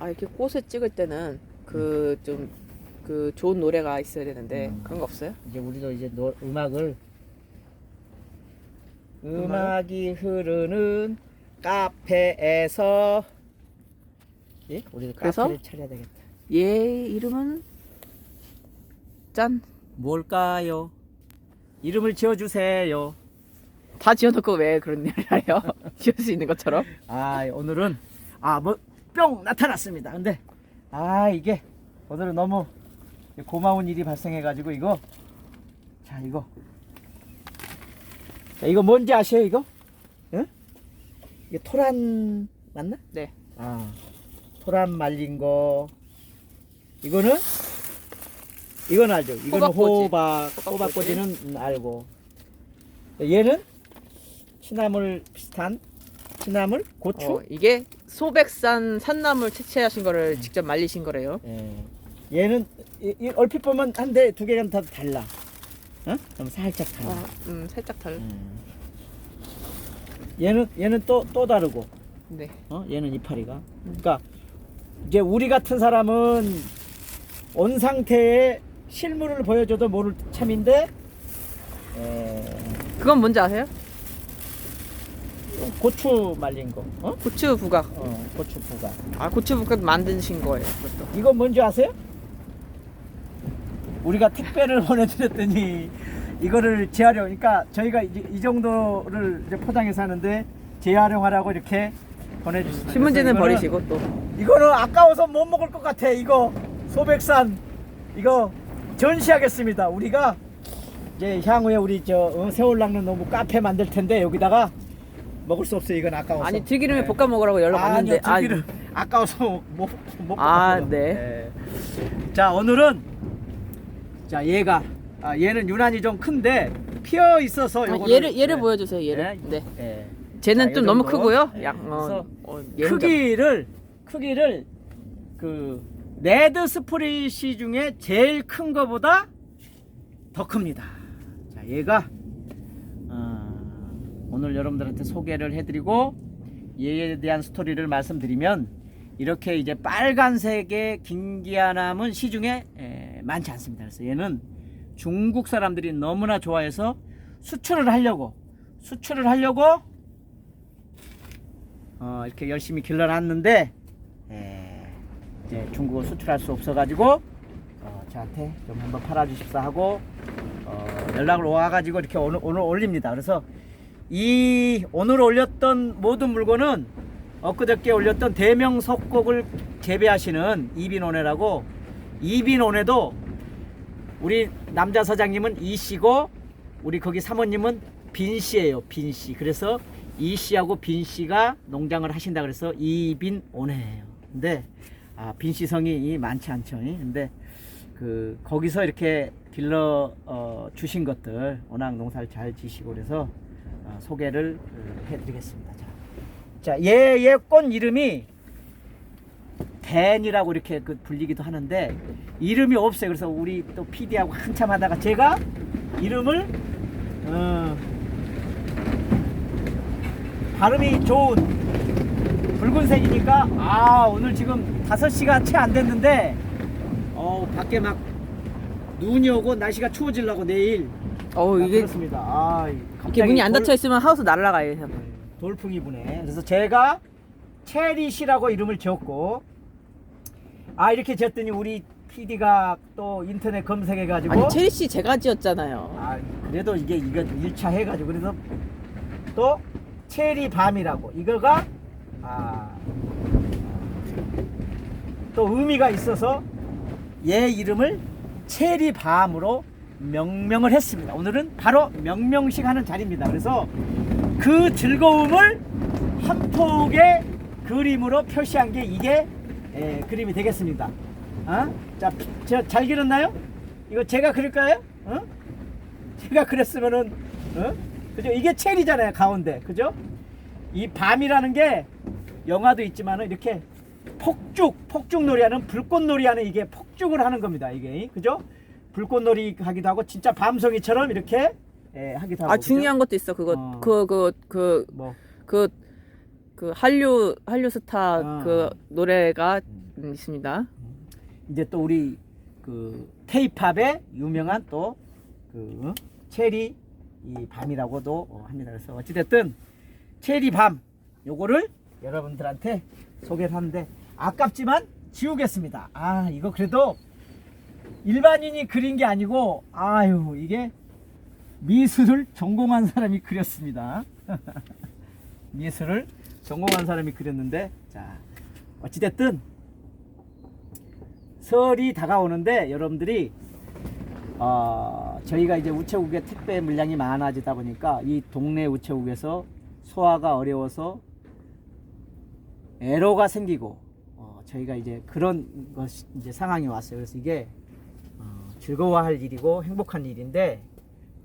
아 이렇게 꽃을 찍을 때는 그 좀 그 좋은 노래가 있어야 되는데 음. 그런 거 없어요? 이제 우리도 이제 노, 음악을 음악이 흐르는 카페에서 예? 우리도 그래서? 카페를 차려야 되겠다. 얘 이름은 짠. 뭘까요? 이름을 지어 주세요. 다 지어놓고 왜 그런 일을 해요? 지을 수 있는 것처럼? 아 오늘은 아 뭐 뿅 나타났습니다. 근데 아 이게 오늘은 너무 고마운 일이 발생해가지고 이거 자 이거 자 이거 뭔지 아세요 이거? 응? 이게 토란 맞나? 네. 아 토란 말린 거 이거는 이건 알죠. 이거는. 호박 호박꼬지. 호박꼬지는 알고 얘는 취나물 비슷한 취나물 고추 어, 이게 소백산 산나물 채취하신 거를 직접 말리신 거래요. 예. 얘는 이, 이 얼핏 보면 한데 두 개가 다 달라. 어? 좀 살짝 달라. 어, 음 살짝 달. 음. 얘는 얘는 또 또 다르고. 네. 어? 얘는 이파리가. 그러니까 이제 우리 같은 사람은 온 상태의 실물을 보여줘도 모를 참인데 에, 그건 뭔지 아세요? 고추 말린 거. 어? 고추 부각. 어, 고추 부가. 아 고추 부각 만드신 거예요. 그것도. 이건 뭔지 아세요? 우리가 택배를 보내드렸더니 이거를 재활용, 그러니까 저희가 이제 이 정도를 이제 포장해서 하는데 재활용하라고 이렇게 보내주셨어요. 신문지는 버리시고 또. 이거는 아까워서 못 먹을 것 같아. 이거 소백산 이거 전시하겠습니다. 우리가 이제 향후에 우리 저 어, 세월 낚는 너무 카페 만들 텐데 여기다가 먹을 수 없어요. 이건 아까워서. 아니 들기름에 네. 볶아 먹으라고 연락 왔는데. 아니요, 들기름 아까워서 못, 못 아. 네. 네. 자, 오늘은 자, 얘가 아, 얘는 유난히 좀 큰데 피어 있어서 아, 요거를 얘를 얘를 네. 보여주세요. 얘를. 네. 예. 쟤는 자, 좀요 너무 정도. 크고요. 네. 양 어, 그래서 어, 얘는 크기를 크기를 그 레드 스프리시 중에 제일 큰 거보다 더 큽니다. 자, 얘가 어, 오늘 여러분들한테 소개를 해드리고 얘에 대한 스토리를 말씀드리면 이렇게 이제 빨간색의 긴기아남은 시중에 에, 많지 않습니다. 그래서 얘는 중국 사람들이 너무나 좋아해서 수출을 하려고 수출을 하려고 어, 이렇게 열심히 길러놨는데 에, 이제 중국어 수출할 수 없어가지고 어, 저한테 좀 한번 팔아주십사 하고 어, 연락을 와가지고 이렇게 오늘, 오늘 올립니다. 그래서 이 오늘 올렸던 모든 물건은 엊그저께 올렸던 대명 석곡을 재배하시는 이빈온해라고 이빈온해도 우리 남자 사장님은 이 씨고 우리 거기 사모님은 빈 씨예요. 빈 씨. 그래서 이 씨하고 빈 씨가 농장을 하신다 그래서 이빈 온해예요. 근데 아, 빈씨 성이 많지 않죠. 근데 그 거기서 이렇게 길러 어, 주신 것들 워낙 농사를 잘 지시고 그래서 어, 소개를 그, 해드리겠습니다. 자, 자 얘의 꽃 이름이 댄이라고 이렇게 그 불리기도 하는데 이름이 없어요. 그래서 우리 또 PD하고 한참 하다가 제가 이름을 어, 발음이 좋은 붉은색이니까 아 오늘 지금 5시가 채 안 됐는데 어 밖에 막 눈이 오고 날씨가 추워지려고 내일 어 아, 이게 그렇습니다. 아, 이렇게 갑자기 문이 안 돌- 닫혀 있으면 하우스 날아가요. 네, 돌풍이 부네. 그래서 제가 체리씨라고 이름을 지었고 아 이렇게 지었더니 우리 PD가 또 인터넷 검색해가지고 아니 체리 씨 제가 지었잖아요. 아 그래도 이게 이거 1차 해가지고 그래서 또 체리 밤이라고 이거가 아, 또 의미가 있어서 얘 이름을 체리 밤으로 명명을 했습니다. 오늘은 바로 명명식 하는 자리입니다. 그래서 그 즐거움을 한 폭의 그림으로 표시한 게 이게 에, 그림이 되겠습니다. 어? 자, 저, 잘 그렸나요? 이거 제가 그릴까요? 어? 제가 그랬으면은 어? 그죠? 이게 체리잖아요 가운데 그죠? 이 밤이라는 게 영화도 있지만은 이렇게 폭죽 폭죽놀이 하는 불꽃놀이 하는 이게 폭죽을 하는 겁니다 이게 그죠? 불꽃놀이 하기도 하고 진짜 밤송이처럼 이렇게 예, 하기도 하고 아 그죠? 중요한 것도 있어. 그거 어. 그 그 그그뭐그 그 한류 한류 스타 아. 그 노래가 음. 음, 있습니다. 이제 또 우리 그 K-팝의 유명한 또 그 체리 이 밤이라고도 어, 합니다. 그래서 어찌됐든 체리 밤 요거를 여러분들한테 소개를 하는데 아깝지만 지우겠습니다. 아 이거 그래도 일반인이 그린 게 아니고 아유 이게 미술을 전공한 사람이 그렸습니다. 미술을 전공한 사람이 그렸는데 자 어찌됐든 설이 다가오는데 여러분들이 어, 저희가 이제 우체국에 택배 물량이 많아지다 보니까 이 동네 우체국에서 소화가 어려워서 에러가 생기고 어, 저희가 이제 그런 것 이제 상황이 왔어요. 그래서 이게 어, 즐거워할 일이고 행복한 일인데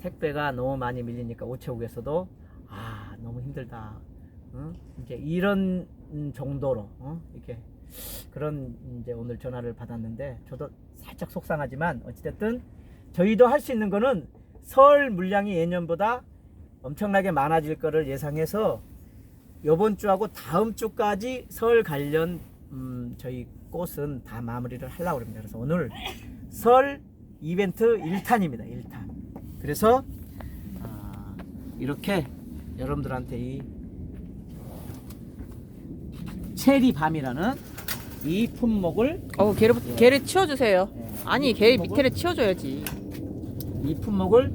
택배가 너무 많이 밀리니까 우체국에서도 아 너무 힘들다. 어? 이제 이런 정도로 어? 이렇게 그런 이제 오늘 전화를 받았는데 저도 살짝 속상하지만 어찌됐든 저희도 할 수 있는 거는 설 물량이 예년보다 엄청나게 많아질 거를 예상해서 이번 주하고 다음 주까지 설 관련 음, 저희 꽃은 다 마무리를 하려고 합니다. 그래서 오늘 설 이벤트 1탄입니다. 1탄. 그래서 아, 이렇게 여러분들한테 이 체리 밤이라는 이 품목을 어 개를 개를 치워주세요. 예, 아니 이개 품목을- 밑에를 치워줘야지. 이 품목을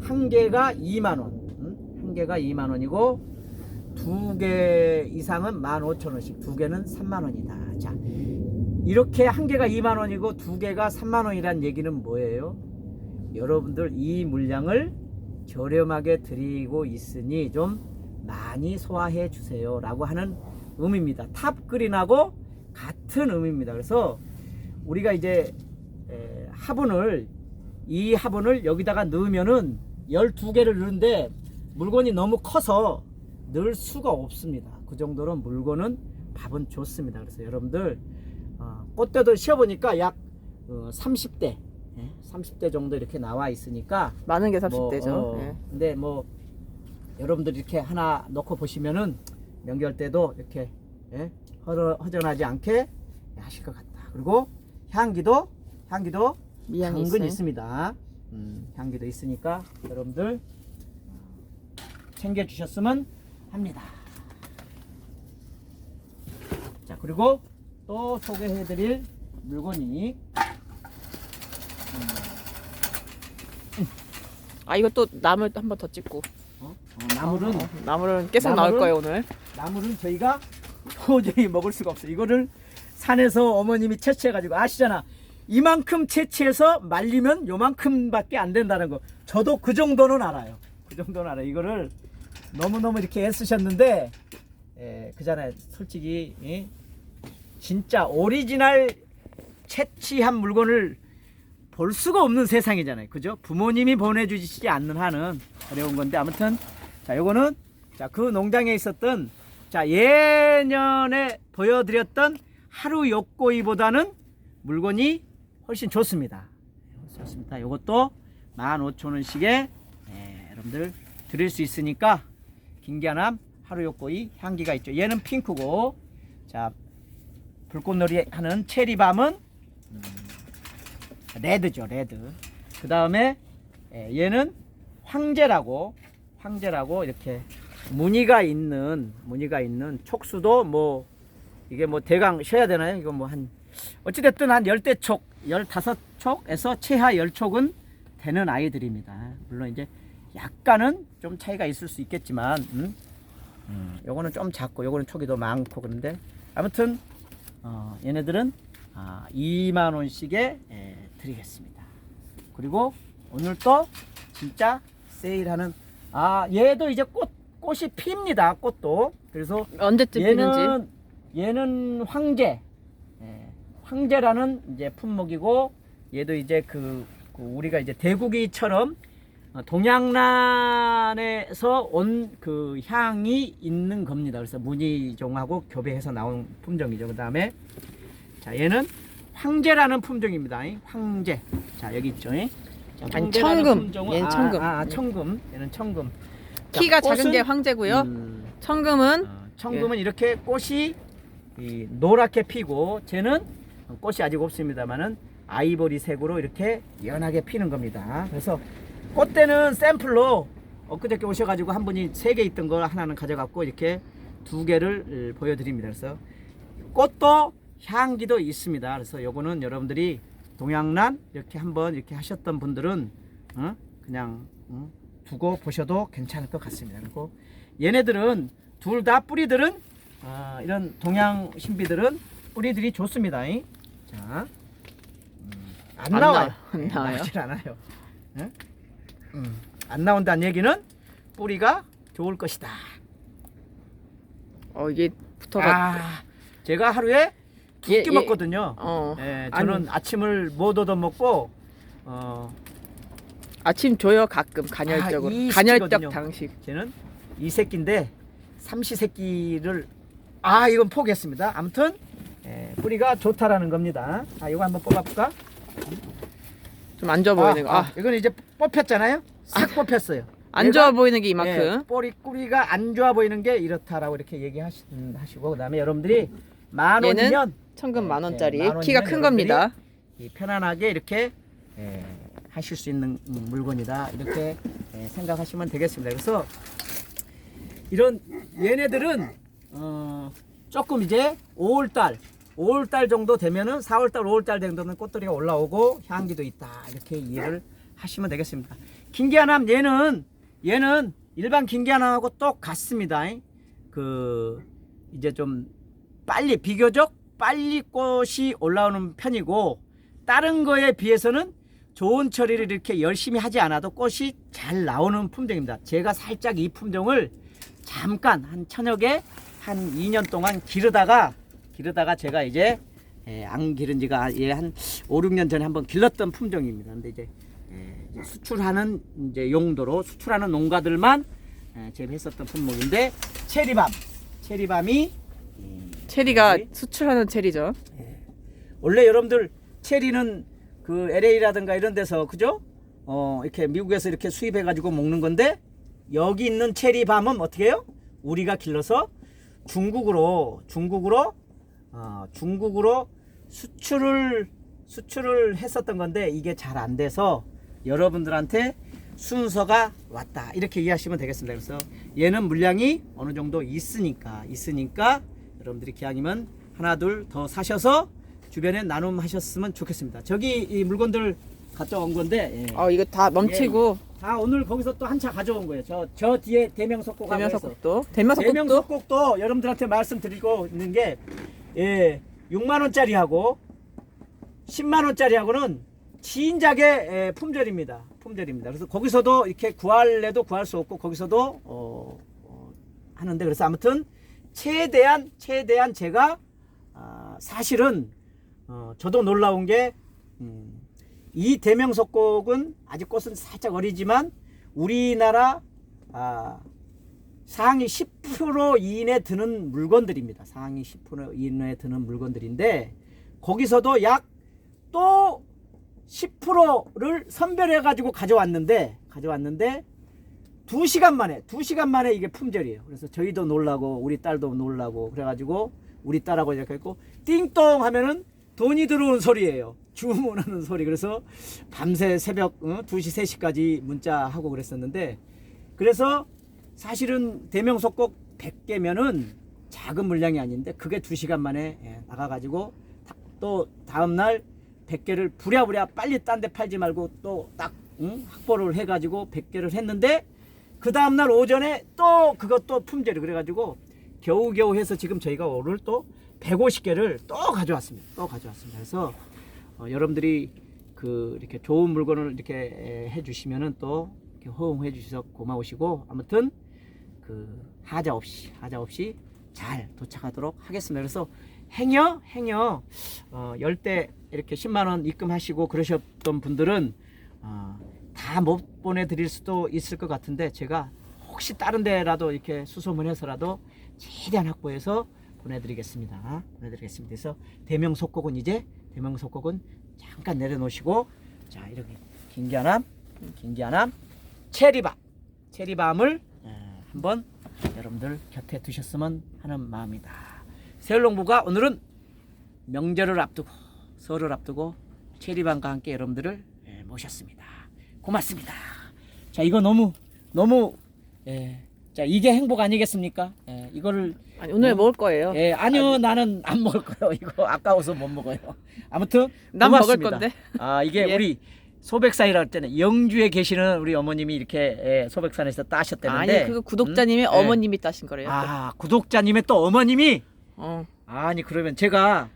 한 개가 2만 원, 응? 한 개가 2만 원이고 두 개 이상은 15,000원씩, 두 개는 3만 원이다. 자, 이렇게 한 개가 2만 원이고 두 개가 3만 원이란 얘기는 뭐예요? 여러분들 이 물량을 저렴하게 드리고 있으니 좀 많이 소화해 주세요 라고 하는 의미입니다. 탑그린하고 같은 의미입니다. 그래서 우리가 이제 에, 화분을 이 화분을 여기다가 넣으면은 12개를 넣는데 물건이 너무 커서 넣을 수가 없습니다. 그 정도로 물건은 밥은 좋습니다. 그래서 여러분들 어, 꽃대도 씌워보니까 약 어, 30대, 30대 정도 이렇게 나와 있으니까 많은 게 뭐, 30대죠. 어, 예. 근데 뭐 여러분들 이렇게 하나 넣고 보시면은 명절 때도 이렇게 예, 허전하지 않게 하실 것 같다. 그리고 향기도 향기도 당근. 있습니다. 음, 향기도 있으니까 여러분들 챙겨 주셨으면 합니다. 자 그리고 또 소개해드릴 물건이 아 이거 또 나물 한 번 더 찍고. 어? 어, 나물은 어, 나물은 계속 나올 나물은? 거예요 오늘. 나물은 저희가 도저히 먹을 수가 없어요. 이거를 산에서 어머님이 채취해가지고 아시잖아. 이만큼 채취해서 말리면 요만큼밖에 안 된다는 거. 저도 그 정도는 알아요. 그 정도는 알아요. 이거를 너무너무 이렇게 애쓰셨는데, 에, 그잖아요. 솔직히, 예? 진짜 오리지널 채취한 물건을 볼 수가 없는 세상이잖아요. 그죠? 부모님이 보내주시지 않는 한은 어려운 건데, 아무튼, 자, 요거는, 자, 그 농장에 있었던, 자, 예년에 보여드렸던 하루 욕고이보다는 물건이 훨씬 좋습니다. 좋습니다. 요것도 15,000원씩에 예, 여러분들 드릴 수 있으니까 김기아남 하루 욕고이 향기가 있죠. 얘는 핑크고 자 불꽃놀이 하는 체리밤은 음, 레드죠 레드. 그 다음에 얘는 황제라고 황제라고 이렇게 무늬가 있는 무늬가 있는 촉수도 뭐 이게 뭐 대강 쉬어야 되나요? 이거 뭐 한 어찌됐든 한 열대 촉, 열다섯 촉에서 최하 열 촉은 되는 아이들입니다. 물론 이제 약간은 좀 차이가 있을 수 있겠지만, 음? 음, 요거는 좀 작고, 요거는 촉이 더 많고 그런데 아무튼 어, 얘네들은 아, 2만 원씩에 예, 드리겠습니다. 그리고 오늘 또 진짜 세일하는 아 얘도 이제 꽃 꽃이 핍니다. 꽃도 그래서 언제쯤 피는지. 얘는 얘는 황제 예, 황제라는 이제 품목이고 얘도 이제 그, 그 우리가 이제 대구기처럼 어, 동양란에서 온 그 향이 있는 겁니다. 그래서 무늬종하고 교배해서 나온 품종이죠. 그 다음에 자 얘는 황제라는 품종입니다. 이 황제. 자 여기 있죠. 이. 자, 아니, 청금. 품종은- 얘는 아, 청금. 아, 아, 청금. 얘는 청금. 자, 키가 작은 꽃은, 게 황제고요. 음, 청금은 어, 청금은 이렇게 꽃이 이 노랗게 피고 쟤는 꽃이 아직 없습니다만은 아이보리색으로 이렇게 연하게 피는 겁니다. 그래서 꽃대는 샘플로 엊그저께 오셔가지고 한 분이 세 개 있던 걸 하나는 가져갔고 이렇게 두 개를 어, 보여드립니다. 그래서 꽃도 향기도 있습니다. 그래서 요거는 여러분들이 동양란 이렇게 한번 이렇게 하셨던 분들은 어? 그냥 어? 두고 보셔도 괜찮을 것 같습니다. 그리고 얘네들은 둘 다 뿌리들은 아, 이런 동양 신비들은 뿌리들이 좋습니다. 이. 자, 음, 안, 안 나와요. 안 예, 나와요. 나오질 않아요. 예? 음, 안 나온다는 얘기는 뿌리가 좋을 것이다. 어 이게 붙어가. 아, 제가 하루에 두 예, 끼 예. 먹거든요. 어. 예, 아니, 저는 아침을 못 얻어 먹고 어, 아침 줘요 가끔 간헐적으로. 아, 이 간헐적 시기거든요. 당식. 쟤는 이 새끼인데 삼시 새끼를 아 이건 포기했습니다. 아무튼 예, 뿌리가 좋다라는 겁니다. 아 이거 한번 뽑아볼까? 좀안 좋아 보이는 거. 아, 이건 이제 뽑혔잖아요. 싹 뽑혔어요. 안 얘가, 좋아 보이는 게 예, 이만큼. 뿌리 뿌리가 안 좋아 보이는 게 이렇다라고 이렇게 얘기하시고 그다음에 여러분들이 만 얘는 원이면 천금 예, 만 원짜리. 예, 만 키가 원이면 큰 겁니다. 이 편안하게 이렇게 예, 하실 수 있는 음, 물건이다 이렇게 예, 생각하시면 되겠습니다. 그래서 이런 얘네들은 어, 조금 이제 5월달 5월달 정도 되면은 4월달 5월달 정도는 꽃들이가 올라오고 향기도 있다 이렇게 이해를 하시면 되겠습니다. 김기아남 얘는 얘는 일반 김기아남하고 똑같습니다. 그 이제 좀 빨리 비교적 빨리 꽃이 올라오는 편이고 다른 거에 비해서는 좋은 처리를 이렇게 열심히 하지 않아도 꽃이 잘 나오는 품종입니다. 제가 살짝 이 품종을 잠깐 한 천여 개 한 2년 동안 기르다가 기르다가 제가 이제 예, 안 기른 지가 예, 한 5, 6년 전에 한번 길렀던 품종입니다. 근데 이제, 예, 수출하는 이제 용도로 수출하는 농가들만 예, 재배했었던 품목인데 체리밤 체리밤이 체리가 네. 수출하는 체리죠. 원래 여러분들 체리는 그 LA라든가 이런 데서 그죠? 어 이렇게 미국에서 이렇게 수입해 가지고 먹는 건데 여기 있는 체리밤은 어떻게 해요? 우리가 길러서 중국으로 중국으로 어 중국으로 수출을 수출을 했었던 건데 이게 잘 안 돼서 여러분들한테 순서가 왔다 이렇게 이해하시면 되겠습니다. 그래서 얘는 물량이 어느 정도 있으니까 있으니까 여러분들이 기왕이면 하나 둘 더 사셔서 주변에 나눔하셨으면 좋겠습니다. 저기 이 물건들 가져온 건데 예. 어 이거 다 넘치고 다 오늘 거기서 또 한 차 가져온 거예요. 저 저 뒤에 대명석곡 대명석국도 대명석국도 대명석곡도 여러분들한테 말씀드리고 있는 게 예, 6만 원짜리 하고 10만 원짜리 하고는 진작의 예, 품절입니다. 품절입니다. 그래서 거기서도 이렇게 구할래도 구할 수 없고 거기서도 어, 어, 하는데 그래서 아무튼 최대한 최대한 제가 아, 사실은 어, 저도 놀라운 게 음, 이 대명석곡은 아직 꽃은 살짝 어리지만 우리나라 아, 상위 10% 이내 드는 물건들입니다. 상위 10% 이내에 드는 물건들인데 거기서도 약 또 10%를 선별해 가지고 가져왔는데 가져왔는데 2시간 만에 2시간 만에 이게 품절이에요. 그래서 저희도 놀라고 우리 딸도 놀라고 그래 가지고 우리 딸하고 이렇게 했고 띵동 하면은 돈이 들어온 소리예요. 주문하는 소리. 그래서 밤새 새벽 어? 2시 3시까지 문자하고 그랬었는데 그래서 사실은 대명석곡 100개면은 작은 물량이 아닌데 그게 2시간 만에 예, 나가가지고 다- 또 다음날 100개를 부랴부랴 빨리 딴 데 팔지 말고 또딱 확보를 해가지고 100개를 했는데 그 다음날 오전에 또 그것도 품절이 그래가지고 겨우겨우 해서 지금 저희가 오늘 또 150개를 또 가져왔습니다. 또 가져왔습니다. 그래서 어, 여러분들이 그 이렇게 좋은 물건을 이렇게 에, 해주시면은 또 호응해 주셔서 고마우시고 아무튼 그 하자 없이 하자 없이 잘 도착하도록 하겠습니다. 그래서 행여 행여 어, 열대 이렇게 10만 원 입금하시고 그러셨던 분들은 어, 다 못 보내드릴 수도 있을 것 같은데 제가 혹시 다른 데라도 이렇게 수소문해서라도 최대한 확보해서 보내드리겠습니다. 보내드리겠습니다. 그래서 대명 속곡은 이제 대명 속곡은 잠깐 내려놓으시고 자 이렇게 김기아남 김기아남 체리밤 체리밤을 에, 한번 여러분들 곁에 두셨으면 하는 마음이다. 세월농부가 오늘은 명절을 앞두고 설을 앞두고 체리반과 함께 여러분들을 예, 모셨습니다. 고맙습니다. 자 이거 너무 너무 예, 자 이게 행복 아니겠습니까? 예, 이거를 아니 오늘 먹을 거예요. 예, 아니요 나는 안 먹을 거예요. 이거 아까워서 못 먹어요. 아무튼 난 먹을 고맙습니다. 건데. 아 이게 예. 우리 소백산이라고 했잖아요. 영주에 계시는 우리 어머님이 이렇게 예, 소백산에서 따셨다는데 아니 그거 구독자님이 음? 어머님이 따신 거래요. 아 구독자님의 또 어머님이 어. 아니 그러면 제가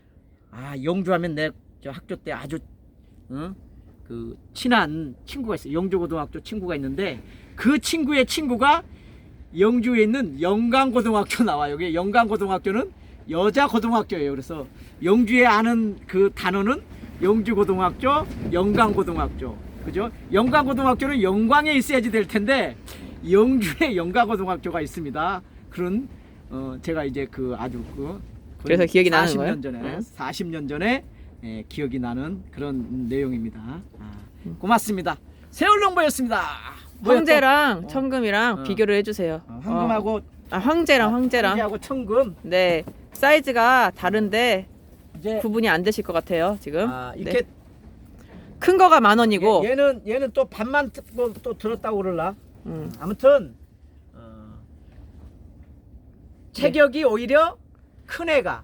아 영주하면 내 저 학교 때 아주 응? 그 친한 친구가 있어요. 영주고등학교 친구가 있는데 그 친구의 친구가 영주에 있는 영광고등학교 나와요. 여기 영광고등학교는 여자 고등학교예요. 그래서 영주에 아는 그 단어는 영주고등학교, 영광고등학교. 그죠? 영광고등학교는 영광에 있어야지 될 텐데 영주에 영광고등학교가 있습니다. 그런 어 제가 이제 그 아주 그 그래서 기억이 나는 40년 거예요? 전에 응. 40년 전에 예, 기억이 나는 그런 내용입니다. 아, 고맙습니다. 세월농부였습니다. 황제랑 어. 청금이랑 어. 비교를 해주세요. 어, 황금하고 어. 아 황제랑 황제랑. 황제하고 청금 네 사이즈가 다른데 이제 구분이 안 되실 것 같아요 지금. 아, 네. 이렇게 큰 거가 만 원이고. 얘, 는 얘는 또 반만 듣고 또 들었다고 그럴라. 음. 아무튼 어, 체격이 오히려 큰 애가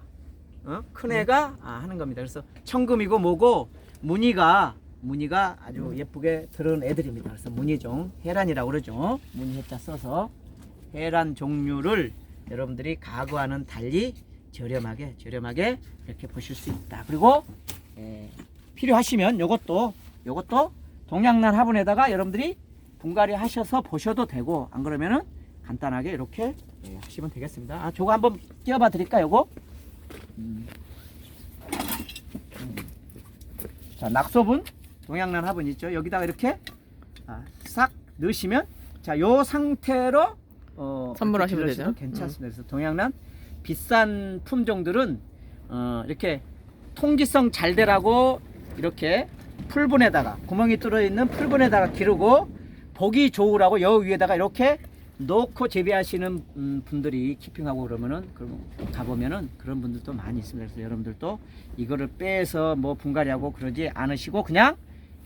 어? 큰 애가 아, 하는 겁니다. 그래서 청금이고 뭐고 무늬가 무늬가 아주 예쁘게 들은 애들입니다. 그래서 무늬종 해란이라고 그러죠. 무늬 해자 써서 해란 종류를 여러분들이 가구와는 달리 저렴하게 저렴하게 이렇게 보실 수 있다. 그리고 예, 필요하시면 요것도 요것도 동양난 화분에다가 여러분들이 분갈이 하셔서 보셔도 되고 안 그러면은 간단하게 이렇게 예, 하시면 되겠습니다. 아, 저거 한번 끼워봐 드릴까 요거? 음. 음. 자 낙소분 동양난 화분 있죠? 여기다가 이렇게 아, 싹 넣으시면 자 요 상태로 어, 선물하시면 되죠. 괜찮습니다. 그래서 동양난 비싼 품종들은 어, 이렇게 통기성 잘 되라고 이렇게 풀분에다가 구멍이 뚫어 있는 풀분에다가 기르고 보기 좋으라고 여 위에다가 이렇게 놓고 재배하시는 음, 분들이 키핑하고 그러면은 그럼 가보면은 그런 분들도 많이 있습니다. 그래서 여러분들도 이거를 빼서 뭐 분갈이하고 그러지 않으시고 그냥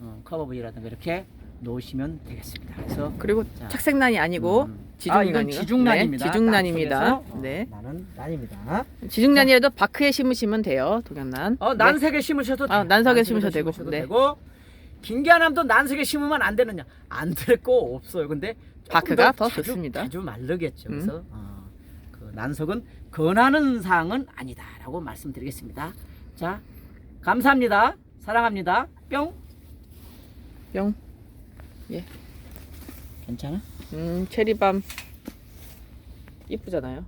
어, 커버브이라든가 이렇게 놓으시면 되겠습니다. 그래서 그리고 자. 착색난이 아니고 음. 아, 지중난이. 지중난입니다. 네, 지중난입니다. 땅속에서, 어, 네. 나는 난입니다. 지중난이라도 바크에 심으시면 돼요 동양난. 어, 네. 난색에 심으셔도 아, 돼요. 난석에 심으셔도 되고. 네. 되고 김기아남도 난색에 심으면 안 되느냐? 안 될 거 없어요. 근데 조금 바크가 더 자주, 좋습니다. 자주 마르겠죠. 음. 그래서 어, 그 난석은 권하는 사항은 아니다라고 말씀드리겠습니다. 자, 감사합니다. 사랑합니다. 뿅. 뿅. 괜찮아? 음 체리밤 이쁘잖아요.